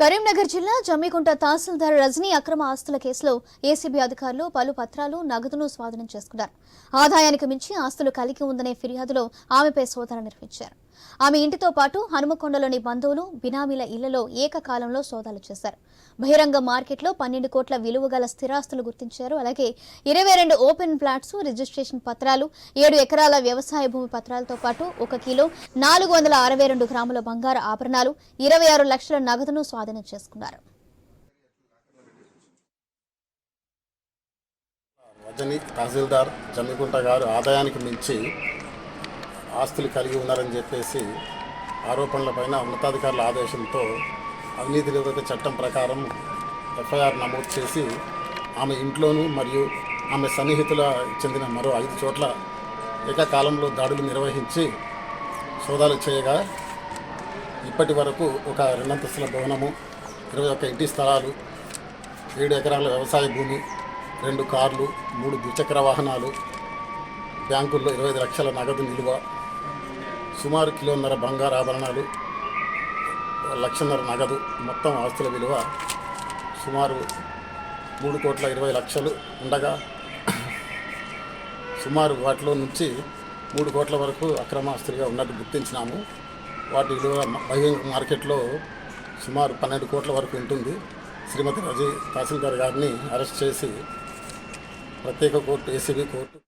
కరీంనగర్ జిల్లా జమ్మికుంట తహసీల్దార్ రజనీ అక్రమ ఆస్తుల కేసులో ఏసీబీ అధికారులు పలు పత్రాలు నగదును స్వాధీనం చేసుకున్నారు. ఆదాయానికి మించి ఆస్తులు కలిగి ఉందనే ఫిర్యాదులో ఆమెపై సోదాలు నిర్వహించారు. ఆమె ఇంటితో పాటు హనుమకొండలోని బంధువులు బినామీల ఇళ్ళలో ఏకకాలంలో సోదాలు చేశారు. బహిరంగ మార్కెట్లో పన్నెండు కోట్ల విలువ గల స్థిరాస్తులు గుర్తించారు. అలాగే ఇరవై రెండు ఓపెన్ ప్లాట్స్ రిజిస్ట్రేషన్ పత్రాలు ఏడు ఎకరాల వ్యవసాయ భూమి పత్రాలతో పాటు ఒక కిలో నాలుగు వందల అరవై రెండు గ్రాముల బంగారు ఆభరణాలు ఇరవై ఆరు లక్షల నగదును స్వాధీనం చేసుకున్నారు. రజని తహసీల్దార్ జమ్మికుంట గారు ఆదాయానికి మించి ఆస్తులు కలిగి ఉన్నారని చెప్పేసి ఆరోపణలపైన ఉన్నతాధికారుల ఆదేశంతో అవినీతి నిరోధక చట్టం ప్రకారం ఎఫ్ఐఆర్ నమోదు చేసి ఆమె ఇంట్లోనూ మరియు ఆమె సన్నిహితుల చెందిన మరో ఐదు చోట్ల ఏకకాలంలో దాడులు నిర్వహించి సోదాలు చేయగా ఇప్పటి వరకు ఒక రెండంతస్తుల భవనము ఇరవై ఒక్క ఇంటి స్థలాలు ఏడు ఎకరాల వ్యవసాయ భూమి రెండు కార్లు మూడు ద్విచక్ర వాహనాలు బ్యాంకుల్లో ఇరవై ఐదు లక్షల నగదు నిలువ సుమారు కిలోన్నర బంగారు ఆభరణాలు లక్షన్నర నగదు మొత్తం ఆస్తుల విలువ సుమారు మూడు కోట్ల ఇరవై లక్షలు ఉండగా సుమారు వాటిలో నుంచి మూడు కోట్ల వరకు అక్రమ ఆస్తులుగా ఉన్నట్టు గుర్తించినాము. వాటి విలువ బహిరంగ మార్కెట్లో సుమారు పన్నెండు కోట్ల వరకు ఉంటుంది. శ్రీమతి రజీ తహసీల్దార్ గారిని అరెస్ట్ చేసి ప్రత్యేక కోర్టు ఏసీబీ కోర్టు